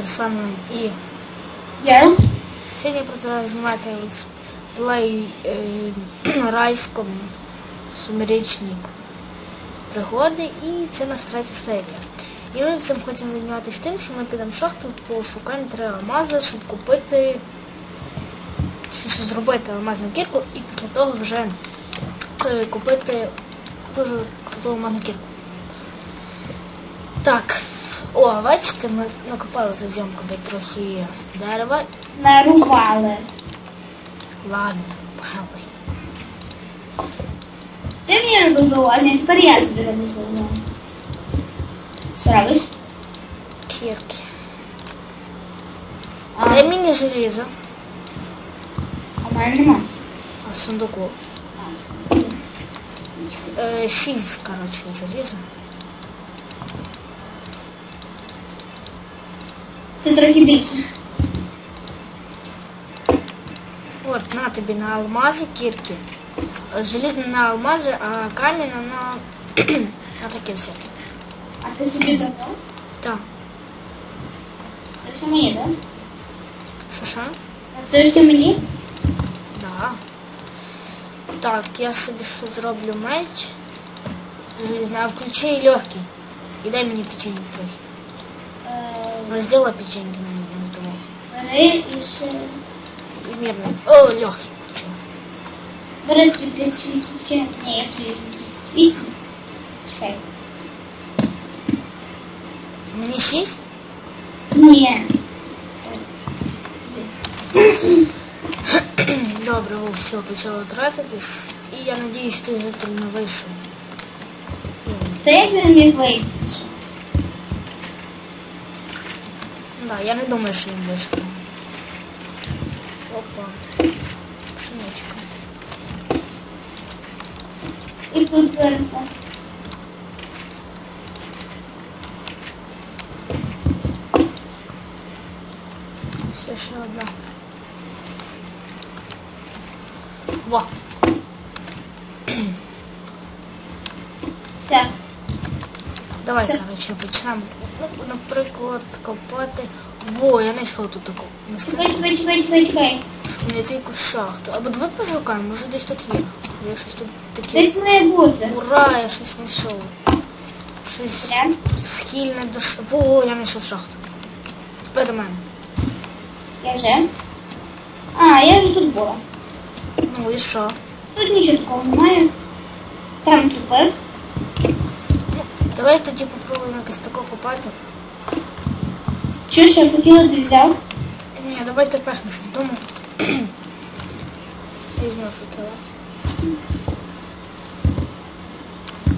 Кирсановим і Я? сьогодні буду знімати летсплей е, райськом сумеречник пригоди і це нас третя серія. І ми всім хочемо зайнятися тим, що ми підемо в шахту, пошукаємо три алмази, щоб купити, що зробити алмазну кірку і після того вже е, купити дуже круту алмазну кірку. Так, о, бачите, ми накопали за зйомками трохи дерева. Нарубали. Ладно, похавай. Ти мені робив зауваження, тепер я тобі роблю зауваження. Що? Кірки. А, Дай мені желізо, а в мене нема. а сундуку. Е, шість, коротше, желіза. Це трохи більше. От, на тобі на алмази кірки. Желізне на алмази, а камінь на, на таке всяке. А ти собі забрав? Так. Це все мені, так? Що що? Це все мені? Да. Так, я собі що зроблю меч. Желізний, а включи легкий. І дай мені печеньки трохи. Е, Розділа печеньки мені не здавай. Бери і ще... І мірно. О, легкий включи. Бери свій 38 вчень. Ні, я свій 38. Чекай. Мені шість? Ні. Добре, о, все, почало тратитись. І я надіюсь, той житель не вийшов. Та як він Да, я не думаю, що він вийшов. Опа. Пшеничка. І тут вирився. Все ще одна. Во. Все. Давай, коротше, почнемо. Наприклад, копати. Во, я знайшов тут таку. Чекай, чекай, чекай, чекай, чекай. Щоб знайти якусь шахту. Або давай пошукаємо, може десь тут є. Я щось тут таке. Десь має бути. Ура, я щось знайшов. Щось Прям? схильне до ш... Во, я знайшов шахту. Тепер до мене. Я вже. А, я вже тут була. Ну і що? Тут нічого такого немає. Там тупик. Давай тоді попробуємо якось тако копати. Чуєш, я хотіла ти взяв? Ні, давай тепер з дому. Візьму факела.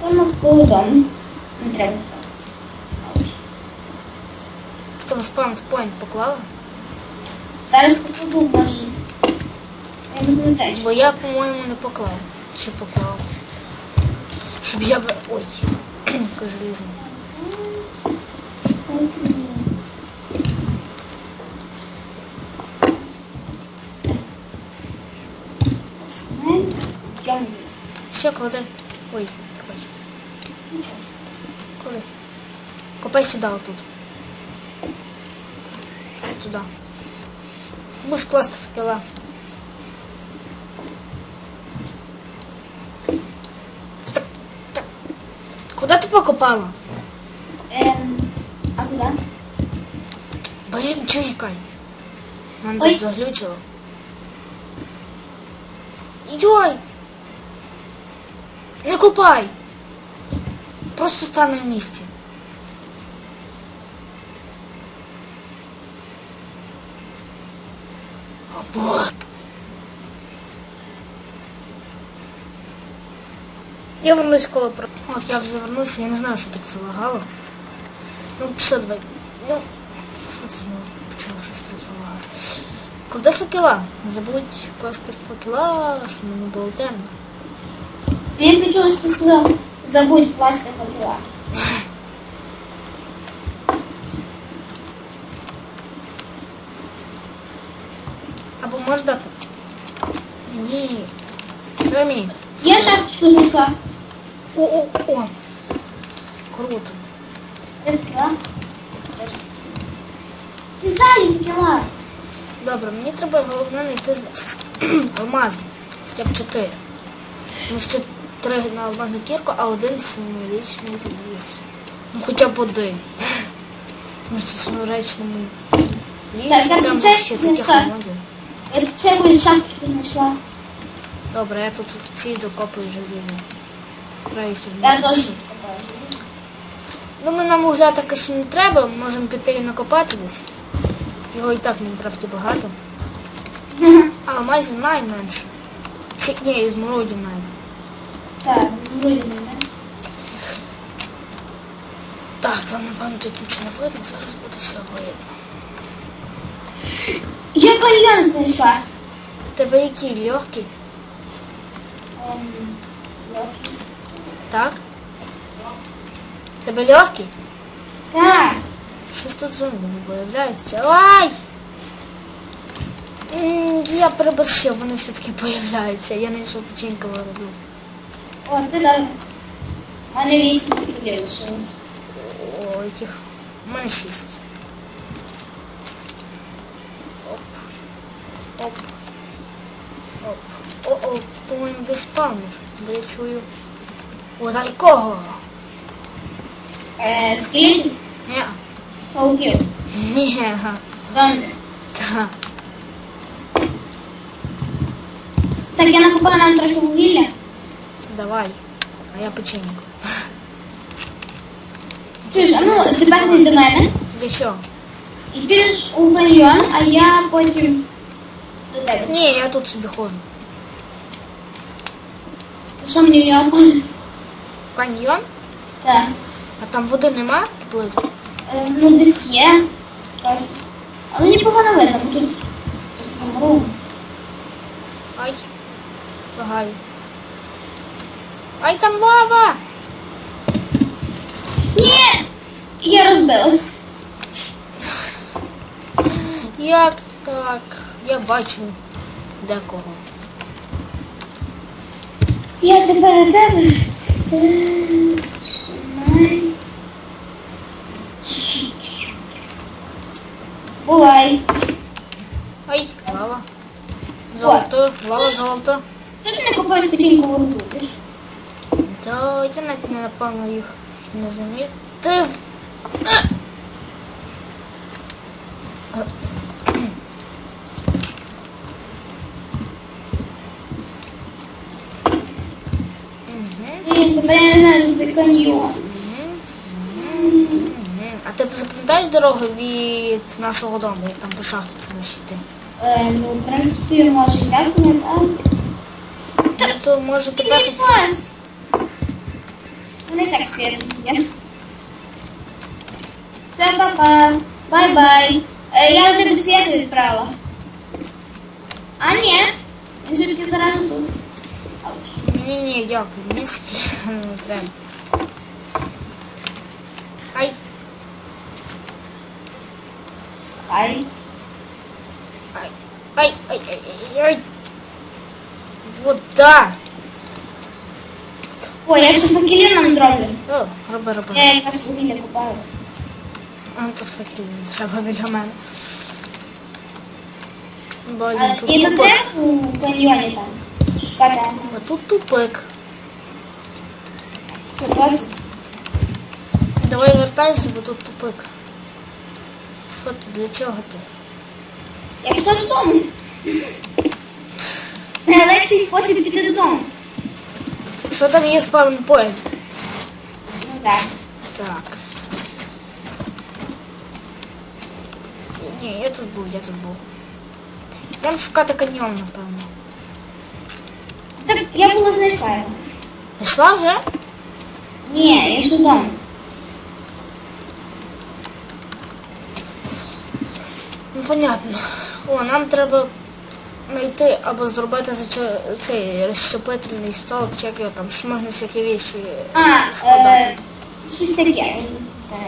Там навколо дому. Не треба ставитися. Ти там спам в поінт поклала? Зараз покладу мої. Я не пам'ятаю. Бо я, по-моєму, не поклав. Чи поклав? Щоб я б... Ой, який желізний. Йдемо. Все, клади. Ой, пробач. Клади. Копай сюди, отут. Туди. Будеш класти факела. Так, так. Куди ти покопала? Ем, а куди? Блін, чекай. Мене Ой. тут заглючило. Йой! Не копай! Просто стань на місці. О, Боже. Я вернусь коли про... От я вже вернувся, я не знаю, що так залагало. Ну, все, давай. Ну, що це знову почало щось трохи лагати. Клади факела. Не забудь класти факела, щоб не було темно. Мені почули, що сказав, забудь класти факела. Або дати. Ні. Мені. Я шахточку знайшла. О, о, о. Круто. Ти ззаді кіла. Добре, мені треба головне знайти з- алмази. Хоча б чотири. Ну ще три на алмазну кірку, а один семирічний ліс. Ну хоча б один. Тому що в семирічному лісі Так, там це ще таких алмазів. Я це якусь шапочку знайшла. Добре, я тут ці докопую желізо. Краюся Я теж. Ну ми нам угля таки що не треба, можемо піти і накопати десь. Його і так Мінкрафті багато. А алмазів найменше. Чи ні, і змородів найменше. Так, зброю не менше. Так, вам напевно тут нічого не видно, зараз буде все видно. Я кальян знайшла. В тебе який легкий, Ем, легкий. Так? Тебе легкий? Так. Щось тут зомбі не появляється. Ай! Я переборщив, вони все-таки появляються. Я знайшов печенька виробив. О, це так. У мене вісім кілів лишилось. О, яких. У мене шість. Оп. Оп. Оп. О-о, по-моєму, десь спавнер. Бо я чую. Дай кого? Е, скільки? Ні. Пауків. Ні. Зомбі. Та. Так, я накупила нам трохи вугілля. Давай. А я печеньку. Чуєш, а ну, зібернись до мене. Для чого? І підеш у каньйон, а я потім до тебе. Ні, я тут собі ходжу. Що мені в нього? В каньйон? Так. А там води нема поблизу? Е, ну, десь є. Але мені погано видно, бо тут, замру. Ай. Лагаю. Ай, там лава! Ні! Я розбилась. Як так? Я бачу декого. Я до тебе. Бувай. Ай, лава. Золото, лава, золото. Що ти не купаєш печеньку в рту? Ти я навіть напевно їх не замітив. Каньйон. А ти запам'ятаєш дорогу від нашого дому, як там по шахті це наші йти? Е, ну, в принципі, може, так пам'ятаю. Ну, то може тебе мій Вони так світять. Все, папа. Бай-бай. Е, я вже без світу відправила. А, ні. Він же таки зараз тут. Ауч. Ні, ні, дякую, мені не треба. Ай, Хай. ай, ай, ай, ай, ай, ай. Вода. О, я ще факелі нам зроблю. О, роби, роби. Я якраз вугілля купаю. А тут факелів не треба біля мене. Бо А, він тут І до тупик. тебе у каньйоні там. Шукати. А тут тупик. Все, досить. Давай вертаємося, бо тут тупик. Що ти, для чого ти? Я пішла додому. Найлегший спосіб піти додому. Що там є спаунпоінт? Ну так. Так. Ні, я тут був, я тут був. Йдемо шукати каньйон, напевно. Так я була знайшла його. Пішла вже? Ні, я йшла додому. Ну, понятно. О, нам треба знайти або зробити зача- цей розщепительний стол, чи як його там, що можна всякі віші складати. е, щось таке. Так.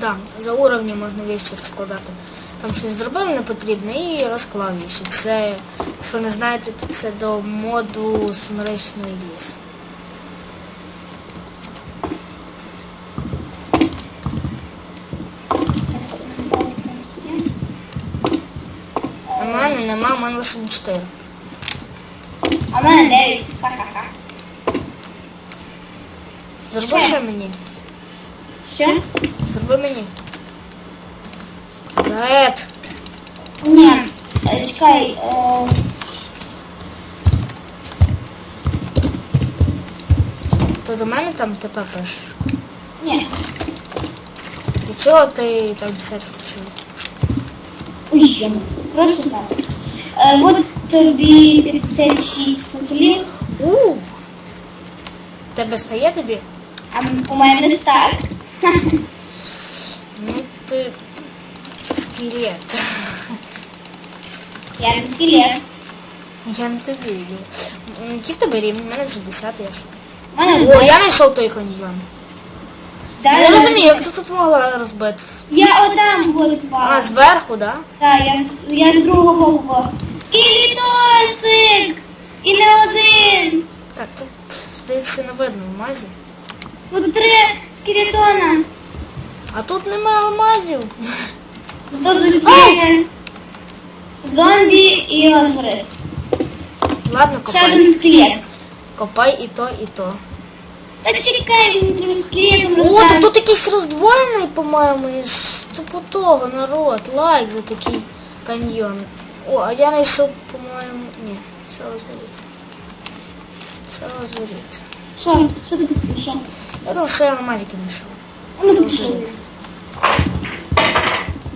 Да, за уровні можна віші складати. Там щось зробив непотрібне і розклав віші. Це, якщо не знаєте, то це до моду смеречний ліс. Нема, в мене лише 4. А в мене 9. Ха-ха-ха. Зроби Ще. ще мені. Що? Зроби мені. Скелет. Ні. Е, Чекай. е, То до мене там тепер пишеш. Ні. Для чого ти там писати включив? Ой, я не- Просто так. Е, От тобі 56 футлів, У! Тебе стає тобі? а у мене так. Ну ти скелет. Я не скелет. Я не тобі вірю. Який в тебе рівень? У мене вже 10 я ж. Мене О, я знайшов той каньйон. Да, Я не розумію, як ти тут могла розбити. Я отам А, зверху, да? Так, я, я з другого боку. Скелетосик! І не один! Так, тут, здається, не видно алмазів. Тут три скелетона. А тут немає алмазів. Зато тут є зомбі і лазурит. Ладно, Ще копай. один скелет. Копай і то, і то. Та чекай, О, так тут якийсь роздвоєний, по-моєму, типу народ. Лайк за такий каньйон. О, а я знайшов, по-моєму. Ні, це лазурит. Це лазурит. Що? Що ти тут? Я думав, що я алмазики знайшов. Ну, Це ти пішов.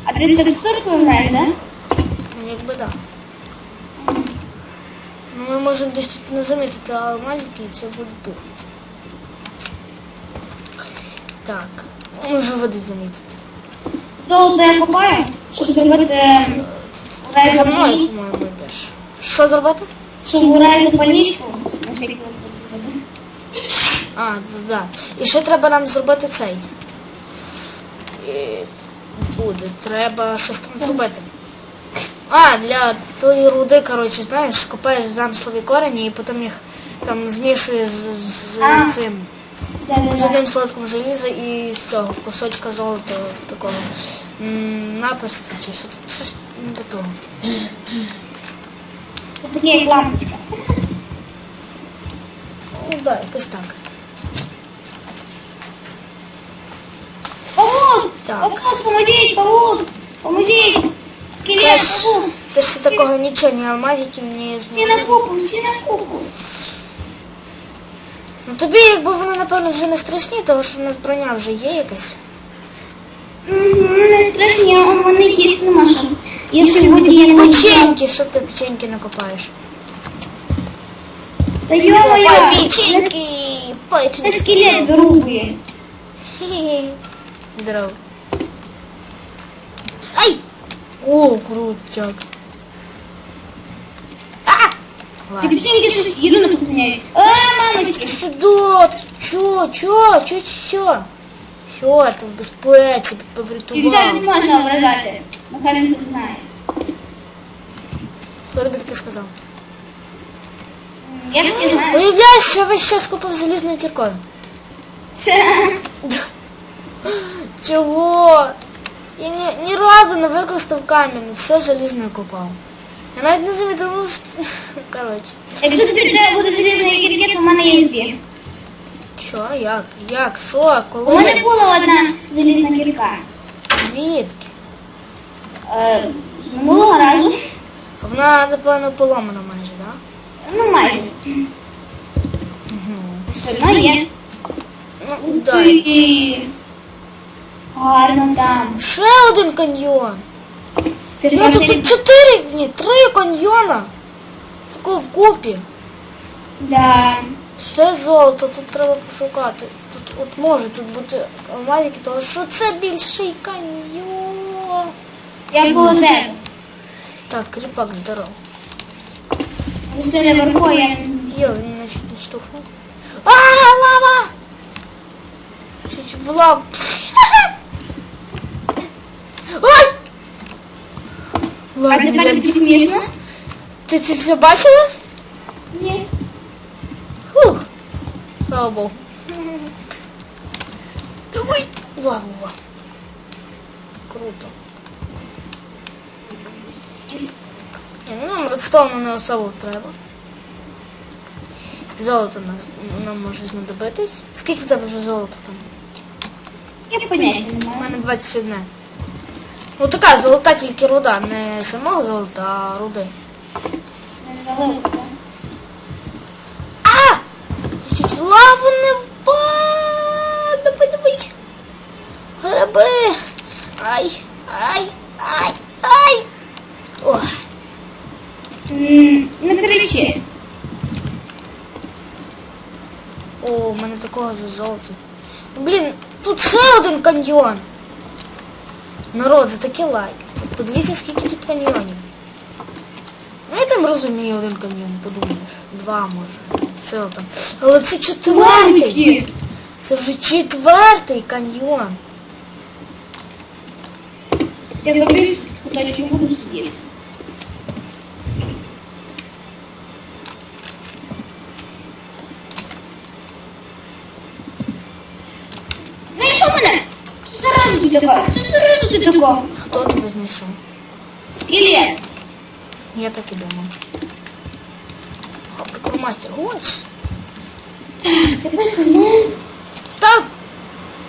А ти з текстуркою граєш, да? Ну, якби да. Ну, ми можемо десь тут не замітити алмазики, і це буде тут. Так, може води замітити. Золото я копаю, щоб зробити рай за мною, по-моєму, йдеш. Що зробити? Щоб всякий випадок. А, да. І ще треба нам зробити цей. І буде. Треба щось там зробити. А, для тої руди, коротше, знаєш, копаєш замислові корені і потім їх там змішуєш з, з, з цим. З одним слотком желіза і з цього кусочка золота такого м, наперстя чи що тут щось не до того. Такі як лампочка. Ну да, якось так. Павук! Так. Павук, поможіть, павук! Поможіть! Скелет, павук! теж ще такого нічого, ні алмазиків, ні Всі на купу, всі на купу. Ну тобі, якби вони, напевно, вже не страшні, тому що в нас броня вже є якась. Не страшні, а вони їсти нема що. Якщо буде я не Печеньки, що ти печеньки накопаєш? Та йо-моє! Копай печеньки, Та печеньки. скелет. Хе-хе. Здорово. Ай! О, крутяк. А! Ті Ладно. печеньки щось їду не поганяють. А, мамочки! Сюда, чо, чо, чо, чо? Все, ти в безпеці, Дівчат не поврятував. можна ображати. Нехай він це знає. Хто тобі таке сказав? Я ж не знаю. Уявляєш, що я весь час купив залізною кіркою. Це... Чого? Я ні, ні разу не використав камінь, все залізною купав. Я навіть не замітив, ну, що... це- Коротше. Якщо тобі треба буде залізної кірки, то в мене є дві. Що, як? Як? Що? У мене Коли? була одна залізна кірка. Звідки? Е, з минулого разу. Вона, напевно, поломана майже, так? Ну, майже. Угу. Все одно є. Ну, дай. І... Гарно там. Ще один каньйон. Я там тут, чотири, ні, три каньйона. Такого вкупі. Да. Ще золото, тут треба пошукати. Тут от може тут бути алмазики, тому що це більший каньйон. Як було тебе? Так, кріпак здоров. Все наверху, я... Йо, він значить не штовхнув. А, лава! Чуть в лаву. Ой! А Ладно, тепер я... тобі смішно? ти це все бачила? Ні. Фух. Слава Богу. Давай. Вау, вау. Круто. Редстоуну не особо треба. Золото нас, нам може знадобитись. Скільки в тебе вже золота там? Я поняття не У маю. мене 21. Ну така золота тільки руда, не самого золота, а руди. А! Чуть не впав! Давай, давай! Гриби! Ай! Ай! Ай! Ай! Ой! М, Не кричи. О, у мене такого ж золота. Ну, Блін, тут ще один каньйон. Народ, за такі лайки. Подивіться, скільки тут каньйонів. Ну я там розумію один каньйон, подумаєш. Два може. Це там. Але це четвертий. Це вже четвертий каньйон. Я зроблю куточки, буду сидіти. Знайшов мене? Що зараза зараза? Хто тебе знайшов? Скелет. Я так і думав. Прикурмастер, ось. Тебе сину. Так,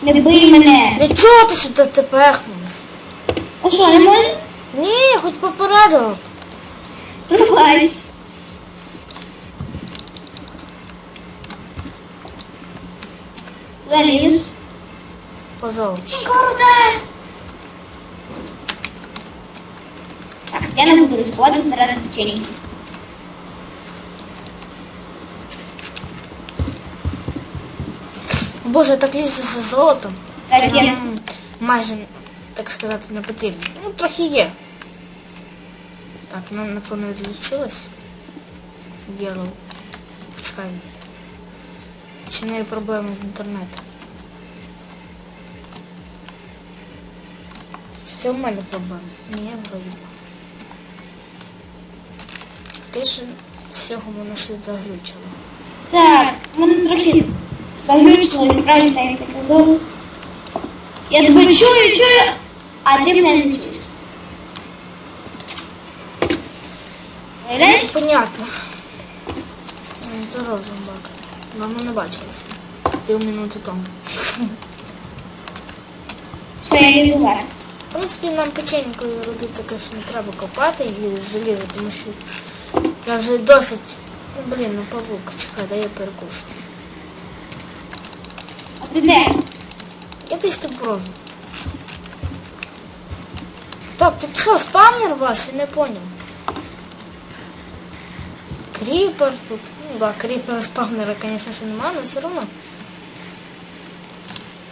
Не бий мене. для чого ти сюди тепехнулась? А що, не можеш? Ні, хоч попередила. Тривай. Заліз. По золоту. Круто! Так, я не буду ризикувати заради печеньки. Боже, я так лізу за золотом. Так, я... Нам майже, так сказати, не потрібно. Ну, трохи є. Так, нам напевно відлучилось. Єлоу. Почекай. Чи в неї проблеми з інтернетом? Чи Це в мене проблеми? Ні, вроді. Би. Скоріше всього вона щось заглючила. Так, мене трохи заглючило, справді так як ти казав. Я тебе чую, чую, а ти мене не чуєш. Уявляєш? Понятно. Ну, Це розумбак. Давно не бачилась. Пів минути тому. Все, я йду вверх. В принципі, нам печенькою родити, звісно, не треба копати і желізо, тому що я вже досить... Блін, ну павук, чекай, дай я перекушу. А ти де? Я десь тут брожу. Так, тут що, спавнер ваш? Я не поняв. Кріпер тут. Ну да, кріпера спавнера, звісно, що немає, але все одно.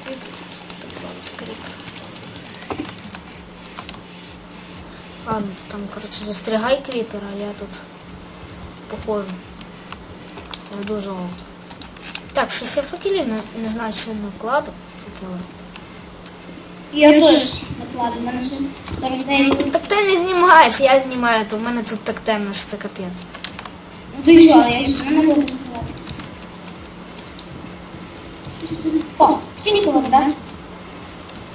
І тут Петрович кріпер. Ладно, там, коротше, застрягай кріпера, а я тут походжу. Я йду золото. Так, щось я факелів не, не знаю, чи накладу факели. Я теж накладу, в мене ще 49. Ну так ти не знімаєш, я знімаю, то в мене тут так темно, що це капець. Ну ти що, я ж не можу накладу. О, тінька вода.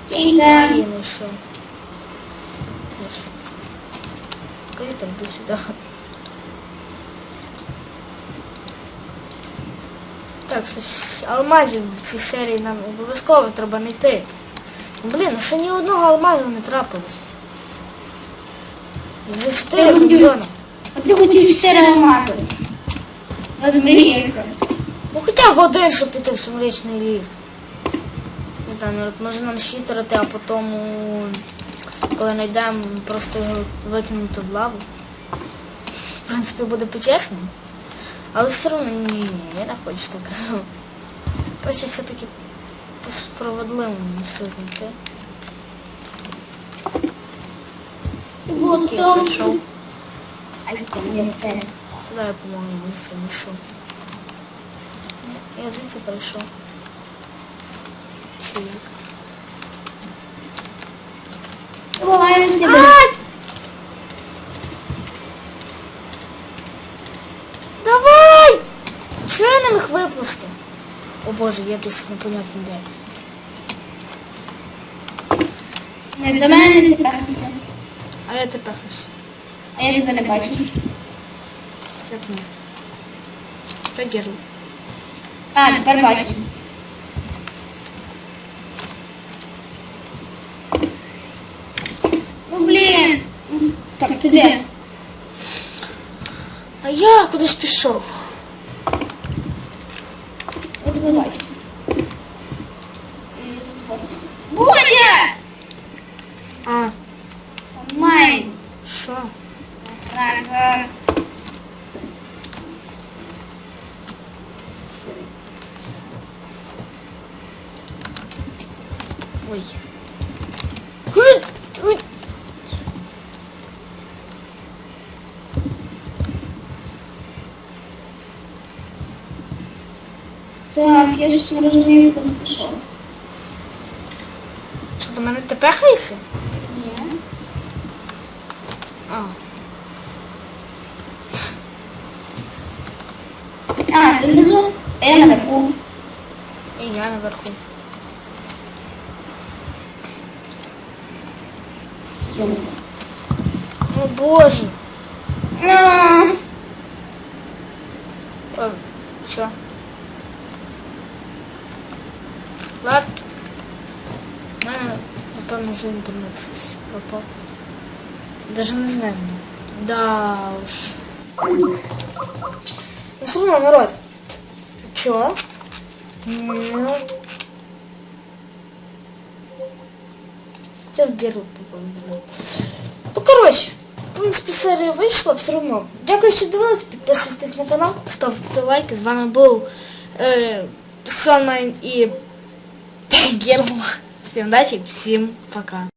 Тінька. І не що. Теж. Кріпер, йди сюди. Так, щось алмазів в цій серії нам обов'язково треба знайти. Блін, ну ще ні одного алмазу не трапилось. Вже 4 Я мільйони. А ти хотів 4 алмази. Розмрієшся. Ну хоча б один, щоб піти в сумречний ліс. Не знаю, ну, от може нам щитерити, а потім, коли знайдемо, просто його викинути в лаву. В принципі, буде по-чесному. Але все одно ні, ні, я не хочу так. Краще все-таки по справедливому все знайти. Вот Я прийшов. Там я. Куди по-моєму, все знайшов? Ні, Я звідси прийшов. Як? Буває 90. О боже, я десь непонятно де. Не до мене не пахнеться. А я тебе пахнуся. А я тебе не бачу. Як ні? Тепер гірно. А, тепер бачу. Ну блін. Так, туди. А я кудись пішов. Ой. Ой, ой. Так, я щось не розумію, куди пішов. Що до мене ти пехаєшся? Ні. А. А, ти внизу? А я наверху. І я наверху. О боже. Ну. О, що? Лад. У мене, напевно, вже інтернет щось пропав. Даже не знаю. Да уж. Ну все равно, народ. Чё? Ну. Це в Геру попав інтернет. Ну, коротше, в принципі, серія вийшла все одно. Дякую, що дивились, підписуйтесь на канал, ставте лайки. З вами був е, Сонмайн і Герл. Всім удачі, всім пока.